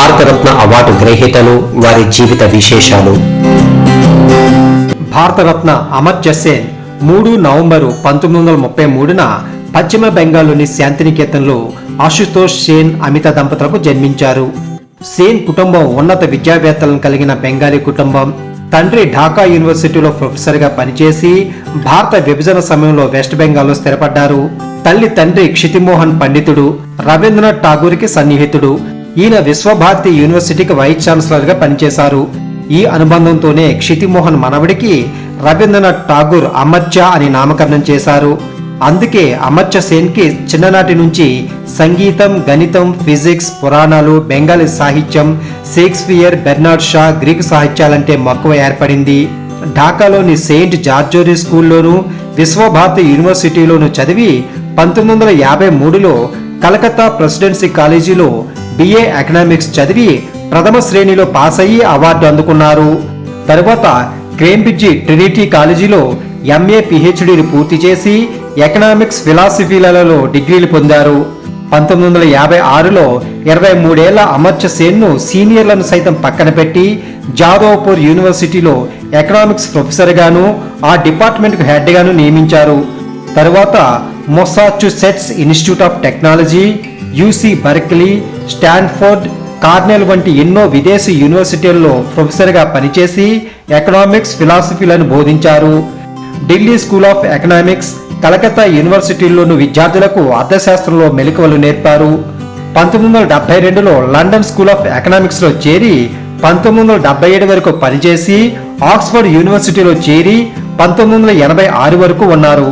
Bharat Ratna award గ్రహీతలు వారి జీవిత విశేషాలు. భారతరత్న అమర్త్య సేన్ మూడు నవంబరు పంతొమ్మిది వందల ముప్పై మూడున పశ్చిమ బెంగాల్లోని శాంతినికేతన్లో ఆశుతోష్ సేన్ అమిత దంపతులకు జన్మించారు. సేన్ కుటుంబం ఉన్నత విద్యావేత్తలను కలిగిన బెంగాలీ కుటుంబం. తండ్రి ఢాకా యూనివర్సిటీలో ప్రొఫెసర్గా పనిచేసి భారత విభజన సమయంలో వెస్ట్ బెంగాల్లో స్థిరపడ్డారు. తల్లి తండ్రి క్షితిమోహన్ పండితుడు రవీంద్రనాథ్ ఠాగూర్కి సన్నిహితుడు. ఈయన విశ్వభారతి యూనివర్సిటీకి వైస్ ఛాన్సలర్గా పనిచేశారు. ఈ అనుబంధంతోనే క్షితిమోహన్ మనవడికి రవీంద్రనాథ్ ఠాగూర్ అమర్చ అని నామకరణం చేశారు. అందుకే అమర్చ సేన్కి చిన్ననాటి నుంచి సంగీతం గణితం ఫిజిక్స్ పురాణాలు బెంగాలీ సాహిత్యం షేక్స్పియర్ బెర్నార్డ్ షా గ్రీకు సాహిత్యాలంటే మక్కువ ఏర్పడింది. ఢాకాలోని సెయింట్ జార్జోరీ స్కూల్లోనూ విశ్వభారతి యూనివర్సిటీలోనూ చదివి పంతొమ్మిది వందల యాభై మూడులో కలకత్తా ప్రెసిడెన్సీ కాలేజీలో బిఏ ఎకనామిక్స్ చదివి ప్రథమ శ్రేణిలో పాస్ అయ్యి అవార్డు అందుకున్నారు. తరువాత క్రేంబ్రిడ్జి ట్రినిటీ కాలేజీలో ఎంఏ పిహెచ్డిని పూర్తి చేసి ఎకనామిక్స్ ఫిలాసఫీలలో డిగ్రీలు పొందారు. పంతొమ్మిది వందల యాభై ఆరులో ఇరవై మూడేళ్ళ అమర్త్య సేన్ను సీనియర్లను సైతం పక్కన పెట్టి జాదవ్పూర్ యూనివర్సిటీలో ఎకనామిక్స్ ప్రొఫెసర్గాను ఆ డిపార్ట్మెంట్కు హెడ్గాను నియమించారు. తరువాత Massachusetts Institute of Technology UC Berkeley Stanford Cornell వంటి ఎన్నో విదేశీ యూనివర్సిటీల్లో ప్రొఫెసర్గా పనిచేసి ఎకనామిక్స్ ఫిలాసఫీలను బోధించారు. Delhi School of Economics Calcutta యూనివర్సిటీల్లోని విద్యార్థులకు అర్థశాస్త్రంలో మెలకువలు నేర్పారు. పంతొమ్మిది వందల డెబ్బై రెండులో లండన్ స్కూల్ ఆఫ్ ఎకనామిక్స్లో చేరి పంతొమ్మిది వందల డెబ్బై ఏడు వరకు పనిచేసి ఆక్స్ఫర్డ్ యూనివర్సిటీలో చేరి పంతొమ్మిది వందల ఎనభై ఆరు వరకు ఉన్నారు.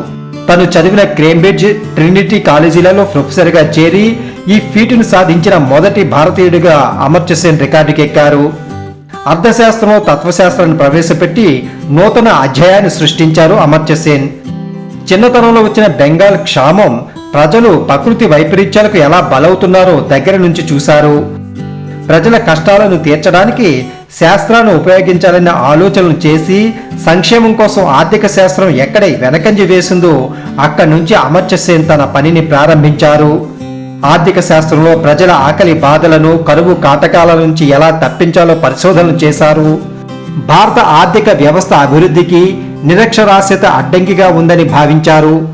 తను చదివిన క్రేంబ్రిడ్జ్ ట్రినిటీ కాలేజీలలో ప్రొఫెసర్గా చేరి ఈ ఫీటును సాధించిన మొదటి భారతీయుడిగా అమర్త్య సేన్ రికార్డుకెక్కారు అర్థశాస్త్రం తత్వశాస్త్రాన్ని ప్రవేశపెట్టి నూతన అధ్యాయాన్ని సృష్టించారు అమర్త్య సేన్ చిన్నతనంలో వచ్చిన బెంగాల్ క్షామం ప్రజలు ప్రకృతి వైపరీత్యాలకు ఎలా బలవుతున్నారో దగ్గర నుంచి చూశారు. ప్రజల కష్టాలను తీర్చడానికి శాస్త్రాన్ని ఉపయోగించాలన్న ఆలోచనలు చేసి సంక్షేమం కోసం ఆర్థిక శాస్త్రం ఎక్కడ వెనకంజి వేసిందో అక్కడి నుంచి అమర్త్య సేన్ తన పనిని ప్రారంభించారు. ఆర్థిక శాస్త్రంలో ప్రజల ఆకలి బాధలను కరువు కాటకాల నుంచి ఎలా తప్పించాలో పరిశోధనలు చేశారు. భారత ఆర్థిక వ్యవస్థ అభివృద్ధికి నిరక్షరాస్యత అడ్డంకిగా ఉందని భావించారు.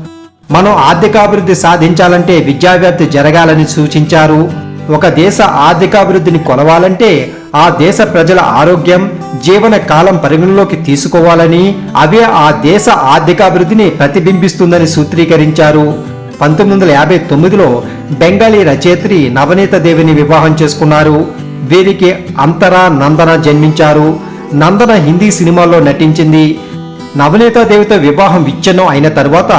మనం ఆర్థికాభివృద్ధి సాధించాలంటే విద్యావ్యాప్తి జరగాలని సూచించారు. ఒక దేశ ఆర్థికాభివృద్ధిని కొలవాలంటే ఆ దేశ ప్రజల ఆరోగ్యం జీవన కాలం పరిగణలోకి తీసుకోవాలని అవే ఆ దేశ ఆర్థికాభివృద్ధిని ప్రతిబింబిస్తుందని సూత్రీకరించారు. పంతొమ్మిది వందల యాభై తొమ్మిదిలో బెంగాలీ రచయిత్రి నవనీత దేవిని వివాహం చేసుకున్నారు. వీరికి అంతరా నందన జన్మించారు. నందన హిందీ సినిమాల్లో నటించింది. నవనీత దేవితో వివాహం విచ్ఛిన్నం అయిన తర్వాత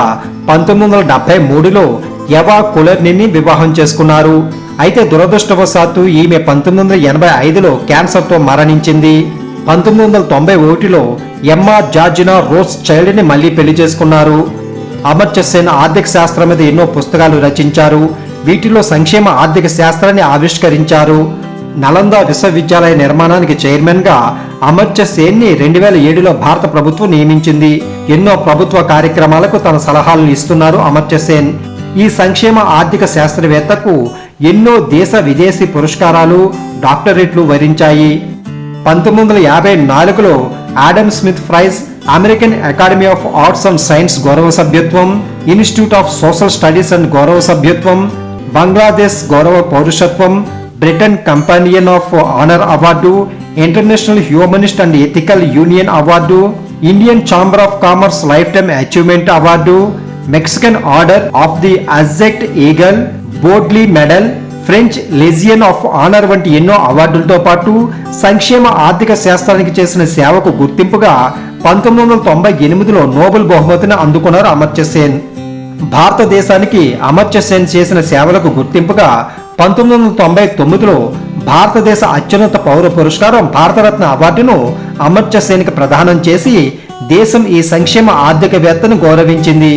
పంతొమ్మిది వందల డెబ్బై మూడులో యవా కులర్నిని వివాహం చేసుకున్నారు. అయితే దురదృష్టవశాత్తు ఈమె పంతొమ్మిది వందల ఎనభై ఐదులో క్యాన్సర్తో మరణించింది. పంతొమ్మిది వందల తొంభై ఒకటిలో ఎమ్మా జార్జినా రోస్ చైల్డ్ని మళ్ళీ పెళ్ళి చేసుకున్నారు. అమర్త్య సేన్ ఆర్థిక శాస్త్రం మీద ఎన్నో పుస్తకాలు రచించారు. వీటిలో సంక్షేమ ఆర్థిక శాస్త్రాన్ని ఆవిష్కరించారు. నలంద విశ్వవిద్యాలయ నిర్మాణానికి చైర్మన్గా అమర్త్య సేన్ని రెండు వేల ఏడులో భారత ప్రభుత్వం నియమించింది. ఎన్నో ప్రభుత్వ కార్యక్రమాలకు తన సలహాలను ఇస్తున్నారు అమర్త్య సేన్. ఈ సంక్షేమ ఆర్థిక శాస్త్రవేత్తకు ఎన్నో దేశ విదేశీ పురస్కారాలు డాక్టరేట్లు వరించాయి. పంతొమ్మిది వందల యాభై నాలుగులో Adam Smith Prize American Academy of Arts and Science గౌరవ సభ్యత్వం Institute of Social Studies and గౌరవ సభ్యత్వం బంగ్లాదేశ్ గౌరవ పౌరుషత్వం Britain Companion of Honour award International Humanist and Ethical Union award Indian Chamber of Commerce Lifetime Achievement award Mexican Order of the అజెక్ట్ Eagle Bodley Medal French Legion of Honour వంటి ఎన్నో అవార్డులతో పాటు సంక్షేమ ఆర్థిక శాస్త్రానికి చేసిన సేవకు గుర్తింపుగా పంతొమ్మిది వందల తొంభై ఎనిమిదిలో నోబెల్ బహుమతిని అందుకున్నారు అమర్త్య సేన్ భారతదేశానికి అమర్త్య సేన్ చేసిన సేవలకు గుర్తింపుగా పంతొమ్మిది వందల తొంభై తొమ్మిదిలో భారతదేశ అత్యున్నత పౌర పురస్కారం భారతరత్న అవార్డును అమర్త్య సేన్కి ప్రదానం చేసి దేశం ఈ సంక్షేమ ఆర్థికవేత్తను గౌరవించింది.